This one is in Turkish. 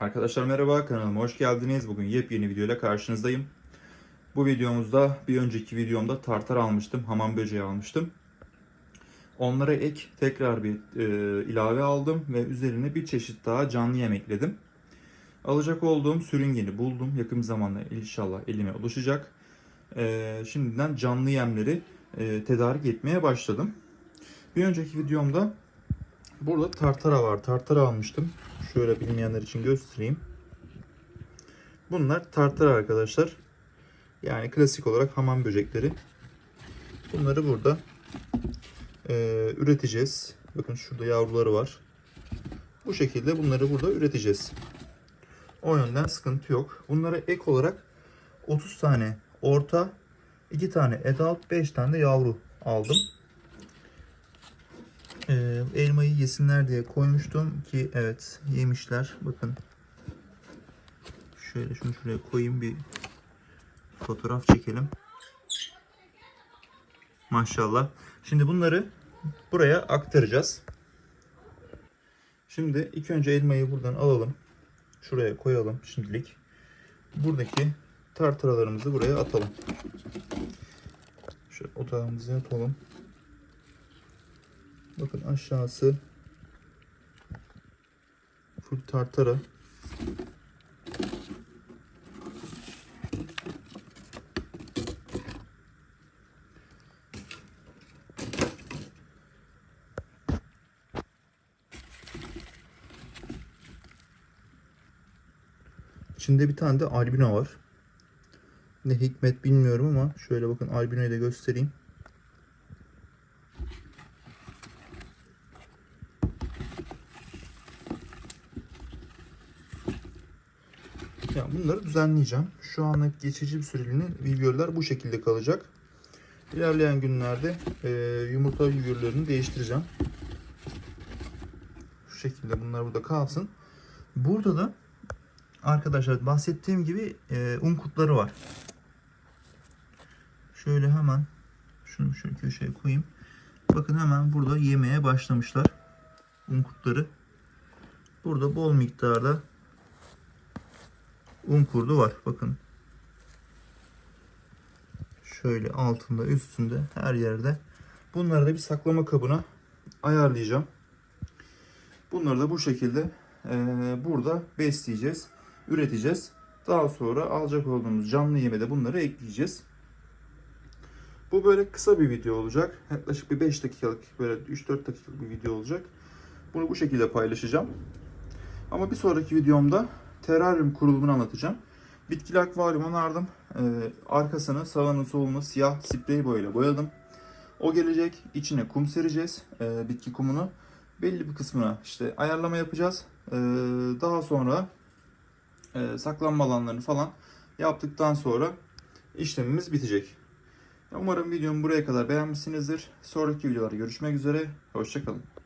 Arkadaşlar merhaba kanalıma hoş geldiniz. Bugün yepyeni video ile karşınızdayım. Bu videomuzda bir önceki videomda tartar almıştım. Hamam böceği almıştım. Onlara ek tekrar bir e, ilave aldım ve üzerine bir çeşit daha canlı yem ekledim. Alacak olduğum sürüngeni buldum. Yakın zamanda inşallah elime ulaşacak. E, şimdiden canlı yemleri e, tedarik etmeye başladım. Bir önceki videomda burada tartara var. Tartara almıştım. Şöyle bilmeyenler için göstereyim. Bunlar tartara arkadaşlar. Yani klasik olarak hamam böcekleri. Bunları burada e, üreteceğiz. Bakın şurada yavruları var. Bu şekilde bunları burada üreteceğiz. O yönden sıkıntı yok. Bunlara ek olarak 30 tane orta, 2 tane adult, 5 tane de yavru aldım. Ee, elmayı yesinler diye koymuştum ki evet yemişler. Bakın. Şöyle şunu şuraya koyayım bir fotoğraf çekelim. Maşallah. Şimdi bunları buraya aktaracağız. Şimdi ilk önce elmayı buradan alalım. Şuraya koyalım şimdilik. Buradaki tartaralarımızı buraya atalım. Şöyle odağımıza atalım. Bakın aşağısı full tartara. İçinde bir tane de albino var. Ne hikmet bilmiyorum ama şöyle bakın albinoyu da göstereyim. Ya bunları düzenleyeceğim. Şu anlık geçici bir süreliğine virgüller bu şekilde kalacak. İlerleyen günlerde e, yumurta virgüllerini değiştireceğim. Şu şekilde bunlar burada kalsın. Burada da arkadaşlar bahsettiğim gibi e, un kutları var. Şöyle hemen şunu şöyle köşeye koyayım. Bakın hemen burada yemeye başlamışlar. Un kutları. Burada bol miktarda un kurdu var. Bakın. Şöyle altında üstünde her yerde. Bunları da bir saklama kabına ayarlayacağım. Bunları da bu şekilde e, burada besleyeceğiz. Üreteceğiz. Daha sonra alacak olduğumuz canlı yeme de bunları ekleyeceğiz. Bu böyle kısa bir video olacak. Yaklaşık bir 5 dakikalık böyle 3-4 dakikalık bir video olacak. Bunu bu şekilde paylaşacağım. Ama bir sonraki videomda teraryum kurulumunu anlatacağım. Bitkili akvaryum onardım. Ee, arkasını sağını solunu siyah sprey boyayla boyadım. O gelecek. İçine kum sereceğiz. Ee, bitki kumunu. Belli bir kısmına işte ayarlama yapacağız. Ee, daha sonra e, saklanma alanlarını falan yaptıktan sonra işlemimiz bitecek. Umarım videomu buraya kadar beğenmişsinizdir. Sonraki videolarda görüşmek üzere. Hoşçakalın.